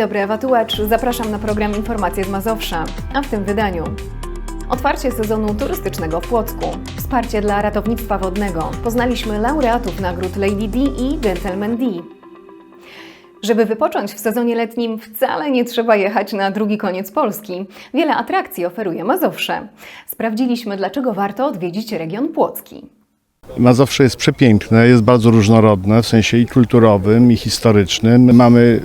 Dobry, Ewa. Zapraszam na program Informacje z Mazowsza, a w tym wydaniu Otwarcie sezonu turystycznego w Płocku. Wsparcie dla ratownictwa wodnego. Poznaliśmy laureatów nagród Lady D i Gentleman D. Żeby wypocząć w sezonie letnim, wcale nie trzeba jechać na drugi koniec Polski. Wiele atrakcji oferuje Mazowsze. Sprawdziliśmy, dlaczego warto odwiedzić region płocki. Mazowsze jest przepiękne, jest bardzo różnorodne w sensie i kulturowym, i historycznym. Mamy y,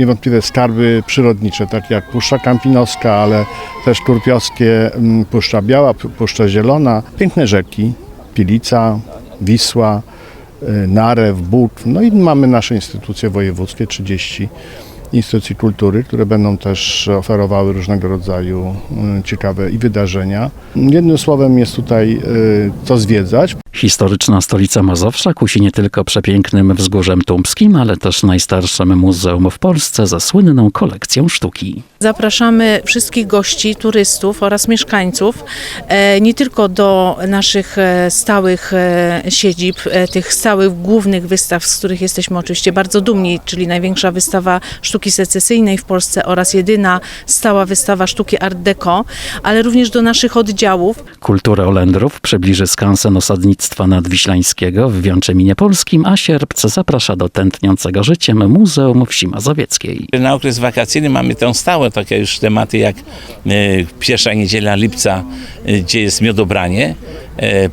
niewątpliwie skarby przyrodnicze, takie jak Puszcza Kampinoska, ale też Turpiowskie, mm, Puszcza Biała, Pu- Puszcza Zielona. Piękne rzeki, Pilica, Wisła, y, Narew, Bóg. No i mamy nasze instytucje wojewódzkie, 30 instytucji kultury, które będą też oferowały różnego rodzaju y, ciekawe i wydarzenia. Jednym słowem jest tutaj y, co zwiedzać. Historyczna stolica Mazowsza kusi nie tylko przepięknym wzgórzem tumbskim, ale też najstarszym muzeum w Polsce ze słynną kolekcją sztuki. Zapraszamy wszystkich gości, turystów oraz mieszkańców e, nie tylko do naszych e, stałych e, siedzib, tych stałych głównych wystaw, z których jesteśmy oczywiście bardzo dumni, czyli największa wystawa sztuki secesyjnej w Polsce oraz jedyna stała wystawa sztuki Art Deco, ale również do naszych oddziałów. Kulturę Olendrów przybliży skansen osadnictwa nadwiślańskiego w Wiączeminie Polskim, a sierpc zaprasza do tętniącego życiem Muzeum Wsi Mazowieckiej. Na okres wakacyjny mamy tą stałe takie już tematy jak e, pierwsza niedziela lipca, e, gdzie jest miodobranie,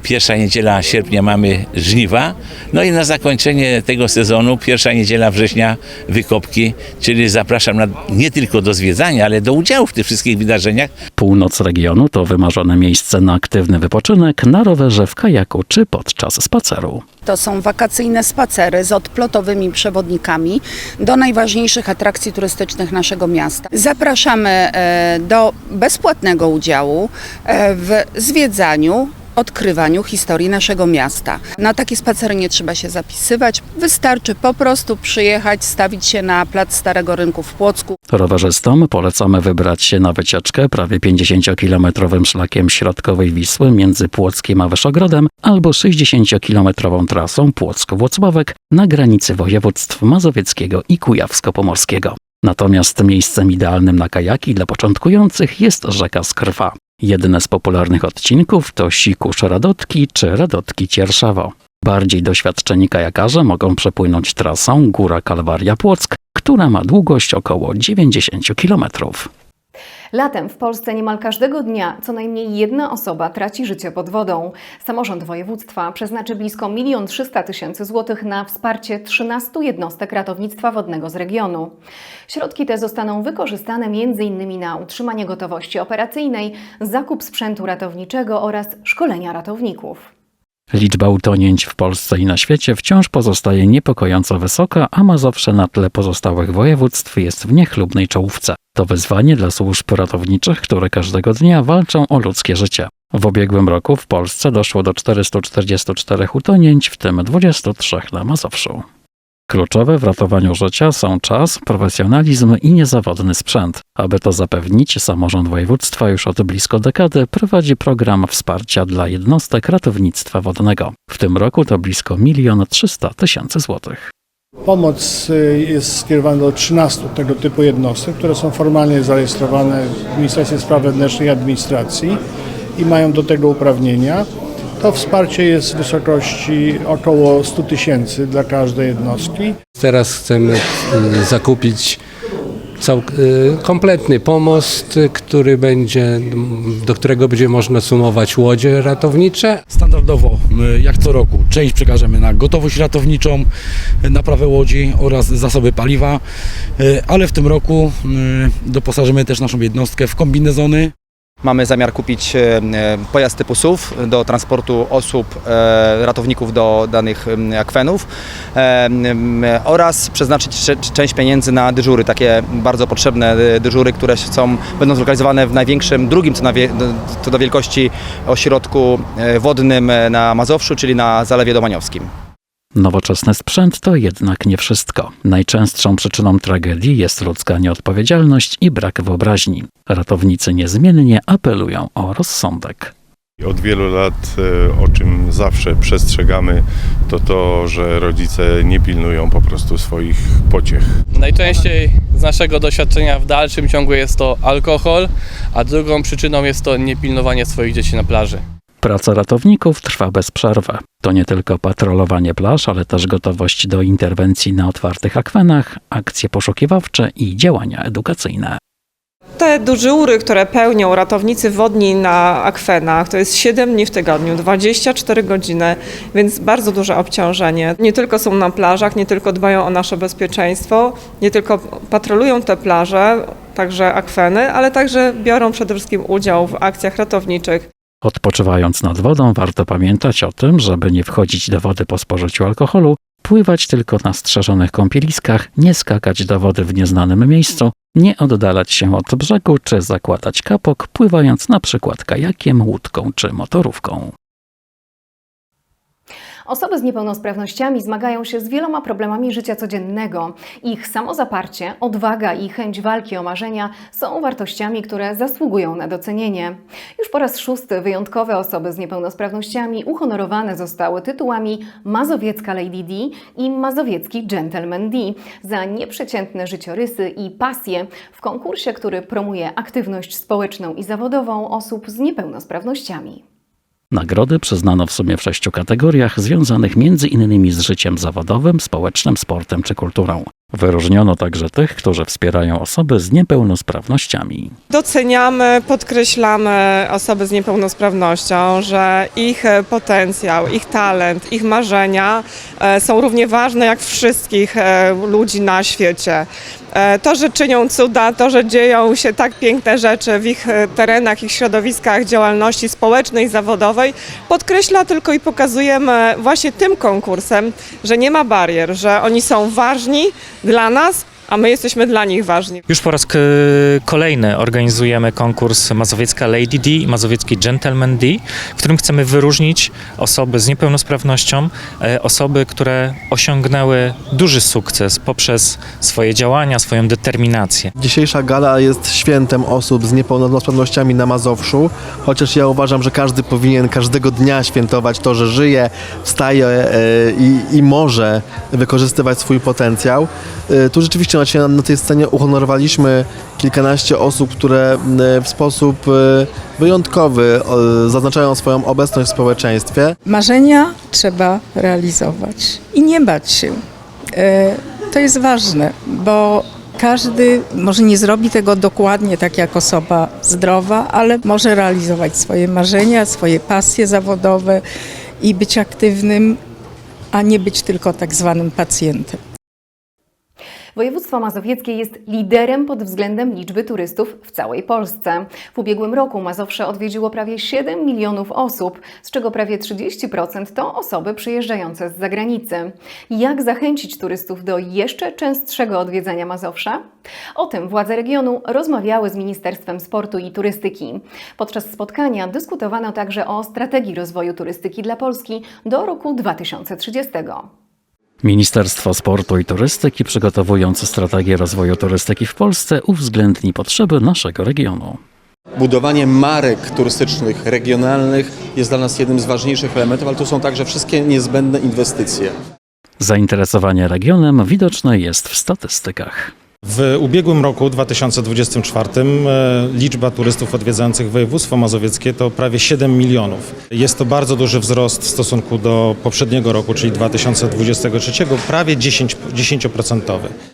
pierwsza niedziela sierpnia mamy żniwa, no i na zakończenie tego sezonu pierwsza niedziela września wykopki, czyli zapraszam na, nie tylko do zwiedzania, ale do udziału w tych wszystkich wydarzeniach. Północ regionu to wymarzone miejsce na aktywny wypoczynek na rowerze, w kajaku czy podczas spaceru. To są wakacyjne spacery z odplotowymi przewodnikami do najważniejszych atrakcji turystycznych naszego miasta. Zapraszamy e, do bezpłatnego udziału e, w zwiedzaniu odkrywaniu historii naszego miasta. Na takie spacery nie trzeba się zapisywać, wystarczy po prostu przyjechać, stawić się na plac Starego Rynku w Płocku, Rowerzystom polecamy wybrać się na wycieczkę prawie 50-kilometrowym szlakiem środkowej Wisły między Płockiem a Wyszogrodem albo 60-kilometrową trasą Płock-Włocławek na granicy województw mazowieckiego i kujawsko-pomorskiego. Natomiast miejscem idealnym na kajaki dla początkujących jest rzeka Skrwa. Jedne z popularnych odcinków to Sikusz Radotki czy Radotki Cierszawo. Bardziej doświadczeni kajakarze mogą przepłynąć trasą Góra Kalwaria Płock, która ma długość około 90 kilometrów. Latem w Polsce niemal każdego dnia co najmniej jedna osoba traci życie pod wodą. Samorząd województwa przeznaczy blisko 1 300 tysięcy złotych na wsparcie 13 jednostek ratownictwa wodnego z regionu. Środki te zostaną wykorzystane m.in. na utrzymanie gotowości operacyjnej, zakup sprzętu ratowniczego oraz szkolenia ratowników. Liczba utonięć w Polsce i na świecie wciąż pozostaje niepokojąco wysoka, a Mazowsze na tle pozostałych województw jest w niechlubnej czołówce. To wyzwanie dla służb ratowniczych, które każdego dnia walczą o ludzkie życie. W ubiegłym roku w Polsce doszło do 444 utonięć, w tym 23 na Mazowszu. Kluczowe w ratowaniu życia są czas, profesjonalizm i niezawodny sprzęt. Aby to zapewnić, samorząd województwa już od blisko dekady prowadzi program wsparcia dla jednostek ratownictwa wodnego. W tym roku to blisko 1 300 tysięcy złotych. Pomoc y, jest skierowana do 13 tego typu jednostek, które są formalnie zarejestrowane w Ministerstwie Spraw Wewnętrznych i Administracji i mają do tego uprawnienia. To wsparcie jest w wysokości około 100 tysięcy dla każdej jednostki. Teraz chcemy y, zakupić cał, y, kompletny pomost, który będzie, do którego będzie można sumować łodzie ratownicze, Standardowo, y, jak co roku, część przekażemy na gotowość ratowniczą, naprawę łodzi oraz zasoby paliwa, ale w tym roku doposażymy też naszą jednostkę w kombinezony. Mamy zamiar kupić e, pojazd typu SUV do transportu osób, e, ratowników do danych akwenów e, oraz przeznaczyć część pieniędzy na dyżury, takie bardzo potrzebne e, dyżury, które są, będą zlokalizowane w największym, drugim co, na co do wielkości ośrodku e, wodnym e, na Mazowszu, czyli na Zalewie Domaniowskim. Nowoczesny sprzęt to jednak nie wszystko. Najczęstszą przyczyną tragedii jest ludzka nieodpowiedzialność i brak wyobraźni. Ratownicy niezmiennie apelują o rozsądek. Od wielu lat, e, o czym zawsze przestrzegamy, to to, że rodzice nie pilnują po prostu swoich pociech. Najczęściej z naszego doświadczenia w dalszym ciągu jest to alkohol, a drugą przyczyną jest to niepilnowanie swoich dzieci na plaży. Praca ratowników trwa bez przerwy. To nie tylko patrolowanie plaż, ale też gotowość do interwencji na otwartych akwenach, akcje poszukiwawcze i działania edukacyjne. Te dyżury, które pełnią ratownicy wodni na akwenach, to jest 7 dni w tygodniu, 24 godziny, więc bardzo duże obciążenie. Nie tylko są na plażach, nie tylko dbają o nasze bezpieczeństwo, nie tylko patrolują te plaże, także akweny, ale także biorą przede wszystkim udział w akcjach ratowniczych. Odpoczywając nad wodą, warto pamiętać o tym, żeby nie wchodzić do wody po spożyciu alkoholu, pływać tylko na strzeżonych kąpieliskach, nie skakać do wody w nieznanym miejscu, nie oddalać się od brzegu czy zakładać kapok, pływając na przykład kajakiem, łódką czy motorówką. Osoby z niepełnosprawnościami zmagają się z wieloma problemami życia codziennego. Ich samozaparcie, odwaga i chęć walki o marzenia są wartościami, które zasługują na docenienie. Już po raz szósty wyjątkowe osoby z niepełnosprawnościami uhonorowane zostały tytułami Mazowiecka Lady D i Mazowiecki Gentleman D za nieprzeciętne życiorysy i pasje w konkursie, który promuje aktywność społeczną i zawodową osób z niepełnosprawnościami. Nagrody przyznano w sumie w sześciu kategoriach związanych innymi z życiem zawodowym, społecznym, sportem czy kulturą. Wyróżniono także tych, którzy wspierają osoby z niepełnosprawnościami. Doceniamy, podkreślamy osoby z niepełnosprawnością, że ich potencjał, ich talent, ich marzenia e, są równie ważne jak wszystkich e, ludzi na świecie. E, To, że czynią cuda, to, że dzieją się tak piękne rzeczy w ich e, terenach, ich środowiskach działalności społecznej, zawodowej, podkreśla tylko i pokazujemy właśnie tym konkursem, że nie ma barier, że oni są ważni dla nas, a my jesteśmy dla nich ważni. Już po raz k- kolejny organizujemy konkurs Mazowiecka Lady D i Mazowiecki Gentleman D, w którym chcemy wyróżnić osoby z niepełnosprawnością, e, osoby, które osiągnęły duży sukces poprzez swoje działania, swoją determinację. Dzisiejsza gala jest świętem osób z niepełnosprawnościami na Mazowszu, chociaż ja uważam, że każdy powinien każdego dnia świętować to, że żyje, wstaje e, i, i może wykorzystywać swój potencjał. E, Tu rzeczywiście na, na tej scenie uhonorowaliśmy kilkanaście osób, które m, w sposób e, wyjątkowy e, zaznaczają swoją obecność w społeczeństwie. Marzenia trzeba realizować i nie bać się. E, To jest ważne, bo każdy może nie zrobi tego dokładnie tak jak osoba zdrowa, ale może realizować swoje marzenia, swoje pasje zawodowe i być aktywnym, a nie być tylko tak zwanym pacjentem. Województwo mazowieckie jest liderem pod względem liczby turystów w całej Polsce. W ubiegłym roku Mazowsze odwiedziło prawie 7 milionów osób, z czego prawie 30% to osoby przyjeżdżające z zagranicy. Jak zachęcić turystów do jeszcze częstszego odwiedzania Mazowsza? O tym władze regionu rozmawiały z Ministerstwem Sportu i Turystyki. Podczas spotkania dyskutowano także o strategii rozwoju turystyki dla Polski do roku 2030. Ministerstwo Sportu i Turystyki, przygotowując strategię rozwoju turystyki w Polsce, uwzględni potrzeby naszego regionu. Budowanie marek turystycznych regionalnych jest dla nas jednym z ważniejszych elementów, ale to są także wszystkie niezbędne inwestycje. Zainteresowanie regionem widoczne jest w statystykach. W ubiegłym roku 2024 e, liczba turystów odwiedzających województwo mazowieckie to prawie 7 milionów. Jest to bardzo duży wzrost w stosunku do poprzedniego roku, czyli 2023, prawie 10, 10%.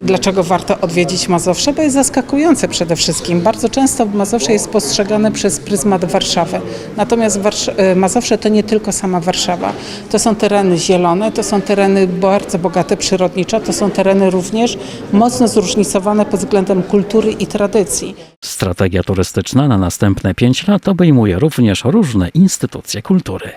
Dlaczego warto odwiedzić Mazowsze? Bo jest zaskakujące przede wszystkim. Bardzo często Mazowsze jest postrzegane przez pryzmat Warszawy. Natomiast e, Mazowsze to nie tylko sama Warszawa. To są tereny zielone, to są tereny bardzo bogate przyrodniczo, to są tereny również mocno zróżnicowane pod względem kultury i tradycji. Strategia turystyczna na następne 5 lat obejmuje również różne instytucje kultury.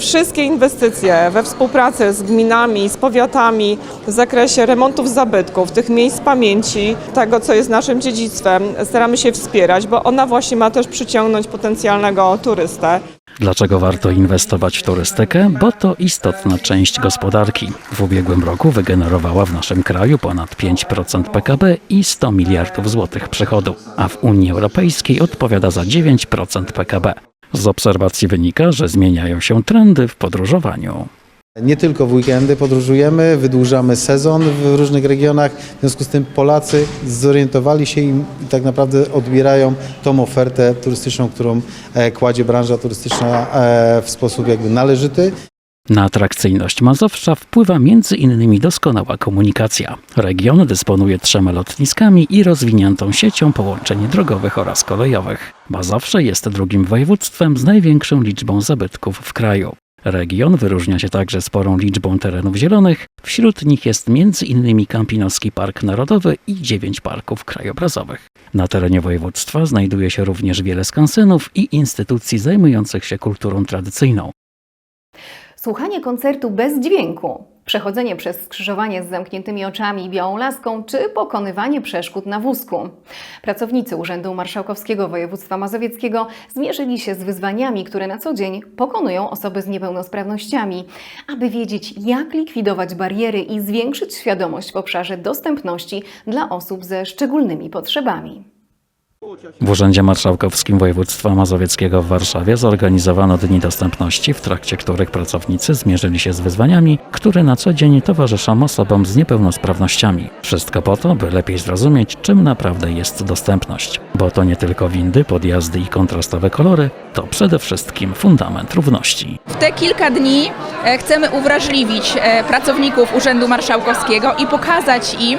Wszystkie inwestycje we współpracy z gminami, z powiatami w zakresie remontów zabytków, tych miejsc pamięci, tego co jest naszym dziedzictwem, staramy się wspierać, bo ona właśnie ma też przyciągnąć potencjalnego turystę. Dlaczego warto inwestować w turystykę? Bo to istotna część gospodarki. W ubiegłym roku wygenerowała w naszym kraju ponad 5% PKB i 100 miliardów złotych przychodu, a w Unii Europejskiej odpowiada za 9% PKB. Z obserwacji wynika, że zmieniają się trendy w podróżowaniu. Nie tylko w weekendy podróżujemy, wydłużamy sezon w różnych regionach, w związku z tym Polacy zorientowali się i tak naprawdę odbierają tą ofertę turystyczną, którą e, kładzie branża turystyczna e, w sposób jakby należyty. Na atrakcyjność Mazowsza wpływa między innymi doskonała komunikacja. Region dysponuje trzema lotniskami i rozwiniętą siecią połączeń drogowych oraz kolejowych. Mazowsze jest drugim województwem z największą liczbą zabytków w kraju. Region wyróżnia się także sporą liczbą terenów zielonych. Wśród nich jest innymi Kampinoski Park Narodowy i dziewięć parków krajobrazowych. Na terenie województwa znajduje się również wiele skansenów i instytucji zajmujących się kulturą tradycyjną. Słuchanie koncertu bez dźwięku, przechodzenie przez skrzyżowanie z zamkniętymi oczami i białą laską, czy pokonywanie przeszkód na wózku. Pracownicy Urzędu Marszałkowskiego Województwa Mazowieckiego zmierzyli się z wyzwaniami, które na co dzień pokonują osoby z niepełnosprawnościami, aby wiedzieć, jak likwidować bariery i zwiększyć świadomość w obszarze dostępności dla osób ze szczególnymi potrzebami. W Urzędzie Marszałkowskim Województwa Mazowieckiego w Warszawie zorganizowano Dni Dostępności, w trakcie których pracownicy zmierzyli się z wyzwaniami, które na co dzień towarzyszą osobom z niepełnosprawnościami. Wszystko po to, by lepiej zrozumieć, czym naprawdę jest dostępność. Bo to nie tylko windy, podjazdy i kontrastowe kolory, to przede wszystkim fundament równości. W te kilka dni e, chcemy uwrażliwić e, pracowników Urzędu Marszałkowskiego i pokazać im,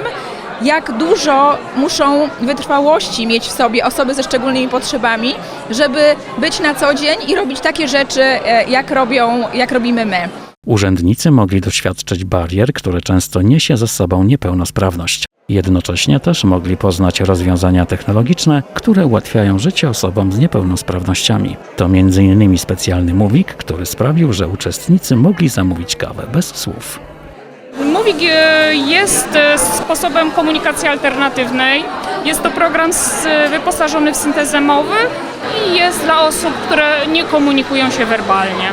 jak dużo muszą wytrwałości mieć w sobie osoby ze szczególnymi potrzebami, żeby być na co dzień i robić takie rzeczy, e, jak, robią, jak robimy my. Urzędnicy mogli doświadczyć barier, które często niesie ze sobą niepełnosprawność. Jednocześnie też mogli poznać rozwiązania technologiczne, które ułatwiają życie osobom z niepełnosprawnościami. To m.in. specjalny mówik, który sprawił, że uczestnicy mogli zamówić kawę bez słów. Mówik e, jest e, sposobem komunikacji alternatywnej. Jest to program s- wyposażony w syntezę mowy i jest dla osób, które nie komunikują się werbalnie.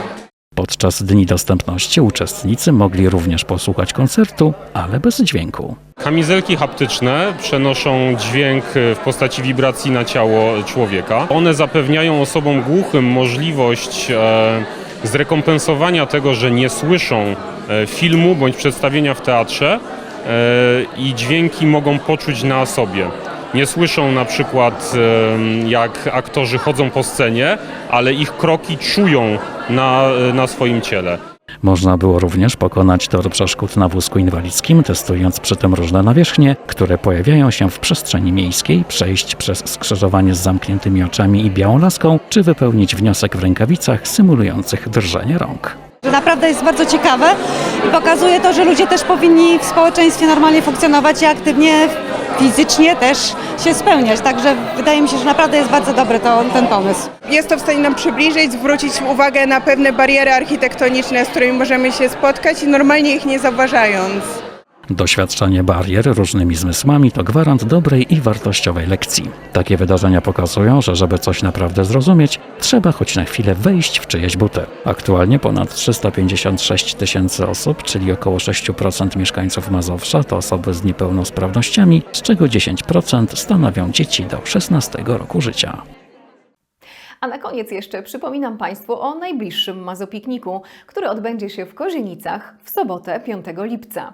Podczas Dni Dostępności uczestnicy mogli również posłuchać koncertu, ale bez dźwięku. Kamizelki haptyczne przenoszą dźwięk w postaci wibracji na ciało człowieka. One zapewniają osobom głuchym możliwość e, zrekompensowania tego, że nie słyszą e, filmu bądź przedstawienia w teatrze e, i dźwięki mogą poczuć na sobie. Nie słyszą na przykład e, jak aktorzy chodzą po scenie, ale ich kroki czują na, na swoim ciele. Można było również pokonać tor przeszkód na wózku inwalidzkim, testując przy tym różne nawierzchnie, które pojawiają się w przestrzeni miejskiej, przejść przez skrzyżowanie z zamkniętymi oczami i białą laską, czy wypełnić wniosek w rękawicach symulujących drżenie rąk. Że naprawdę jest bardzo ciekawe i pokazuje to, że ludzie też powinni w społeczeństwie normalnie funkcjonować i aktywnie fizycznie też się spełniać. Także wydaje mi się, że naprawdę jest bardzo dobry to, ten pomysł. Jest to w stanie nam przybliżyć, zwrócić uwagę na pewne bariery architektoniczne, z którymi możemy się spotkać i normalnie ich nie zauważając. Doświadczenie barier różnymi zmysłami to gwarant dobrej i wartościowej lekcji. Takie wydarzenia pokazują, że żeby coś naprawdę zrozumieć, trzeba choć na chwilę wejść w czyjeś buty. Aktualnie ponad 356 tysięcy osób, czyli około 6% mieszkańców Mazowsza to osoby z niepełnosprawnościami, z czego 10% stanowią dzieci do 16 roku życia. A na koniec jeszcze przypominam Państwu o najbliższym Mazopikniku, który odbędzie się w Kozienicach w sobotę 5 lipca.